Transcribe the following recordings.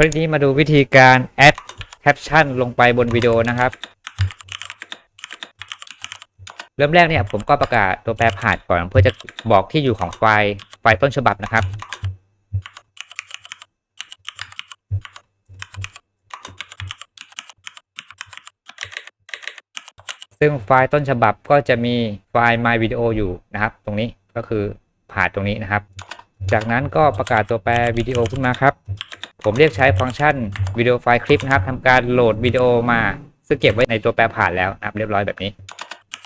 คลิปนี้มาดูวิธีการ add caption ลงไปบนวิดีโอนะครับ เริ่มแรกเนี่ยผมก็ประกาศตัวแปรผ่านก่อนเพื่อจะบอกที่อยู่ของไฟล์ไฟล์ต้นฉบับนะครับ ซึ่งไฟล์ต้นฉบับก็จะมีไฟล์ my video อยู่นะครับ ตรงนี้ก็คือผ่านตรงนี้นะครับ จากนั้นก็ประกาศตัวแปรวิดีโอขึ้นมาครับ ผมเรียกใช้ฟังก์ชันวิดีโอไฟล์คลิปนะครับทำการโหลดวิดีโอมา ซึ่งเก็บไว้ในตัวแปรผ่านแล้วนะครับเรียบร้อยแบบนี้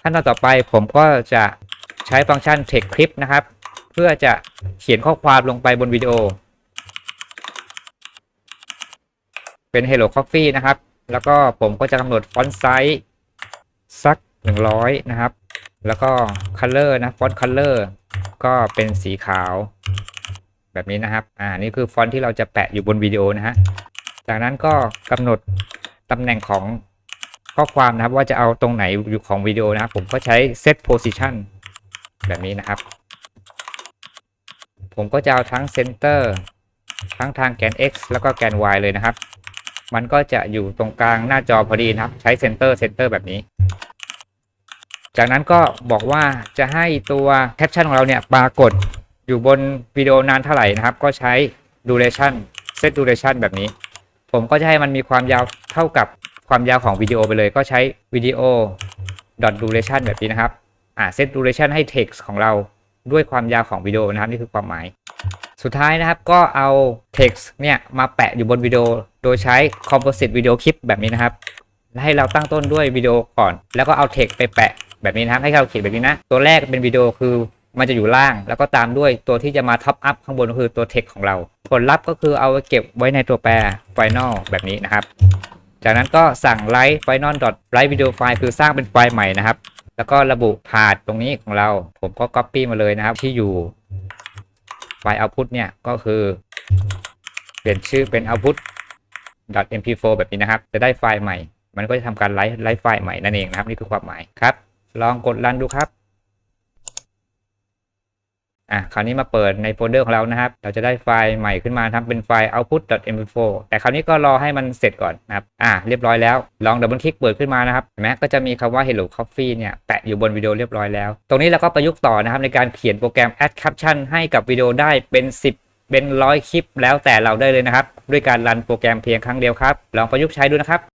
ขั้นตอนต่อไปผมก็จะใช้ฟังก์ชัน text clip นะครับ เพื่อจะเขียนข้อความลงไปบนวิดีโอ เป็น hello coffee นะครับ แล้วก็ผมก็จะกำหนดฟอนต์ไซส์สัก 100 นะครับ แล้วก็ color นะฟอนต์ color ก็เป็นสีขาว แบบนี้นะครับ อ่า นี่คือฟอนต์ที่เราจะแปะอยู่บนวิดีโอนะฮะ จากนั้นก็กำหนดตำแหน่งของข้อความนะครับ ว่าจะเอาตรงไหนอยู่ของวิดีโอนะครับ ผมก็ใช้ set position แบบนี้นะครับ ผมก็จะเอาทั้ง center ทั้งทางแกน x แล้วก็แกน y เลยนะครับ มันก็จะอยู่ตรงกลางหน้าจอพอดีนะครับ ใช้ center center แบบนี้ จากนั้นก็บอกว่าจะให้ตัวแคปชั่นของเราเนี่ยปรากฏ อยู่บนวิดีโอนานเท่าไหร่นะครับ ก็ใช้ duration set duration แบบนี้ ผมก็จะให้มันมีความยาวเท่ากับความยาวของวิดีโอไปเลย ก็ใช้วิดีโอ dot duration แบบนี้นะครับอ่า set duration ให้ text ของเราด้วยความยาวของวิดีโอนะครับนี่คือความหมาย สุดท้ายนะครับก็เอา text เนี่ยมาแปะอยู่บนวิดีโอ โดยใช้ composite video clip แบบนี้นะครับให้เราตั้งต้นด้วยวิดีโอก่อน แล้วก็เอา text ไปแปะแบบนี้นะครับ ให้เราเขียนแบบนี้นะ ตัวแรกเป็นวิดีโอคือ มันจะอยู่ล่าง แล้วก็ตามด้วยตัวที่จะมาท็อปอัพข้างบนก็คือตัว text ของเรา ผลลัพธ์ก็คือเอาไว้เก็บไว้ในตัวแปร final แบบนี้นะครับ จากนั้นก็สั่ง write final dot write video file คือสร้างเป็นไฟล์ใหม่นะครับ แล้วก็ระบุพาดตรงนี้ของเรา ผมก็ copy มาเลยนะครับที่อยู่ไฟล์ output เนี่ยก็คือเปลี่ยนชื่อเป็น output mp4 แบบนี้นะครับ จะได้ไฟล์ใหม่ มันก็จะทำการไลฟ์ไลฟ์ไฟล์ใหม่นั่นเองนะครับ นี่คือความหมายครับ ลองกดรันดูครับ อะคราวนี้มาเปิดในโฟลเดอร์ของเรานะครับ เราจะได้ไฟล์ใหม่ขึ้นมานะครับเป็นไฟล์ output.mp4 แต่คราวนี้ก็รอให้มันเสร็จก่อนนะครับอะเรียบร้อยแล้วลองดับเบิลคลิกเปิดขึ้นมานะครับเห็นไหมก็จะมีคำว่า hello coffee เนี่ยแปะอยู่บนวิดีโอเรียบร้อยแล้ว ตรงนี้เราก็ประยุกต์ต่อนะครับในการเขียนโปรแกรม add caption ให้กับวิดีโอได้เป็น 10เป็นร้อยคลิปแล้วแต่เราได้เลยนะครับ ด้วยการรันโปรแกรมเพียงครั้งเดียวครับ ลองประยุกต์ใช้ดูนะครับ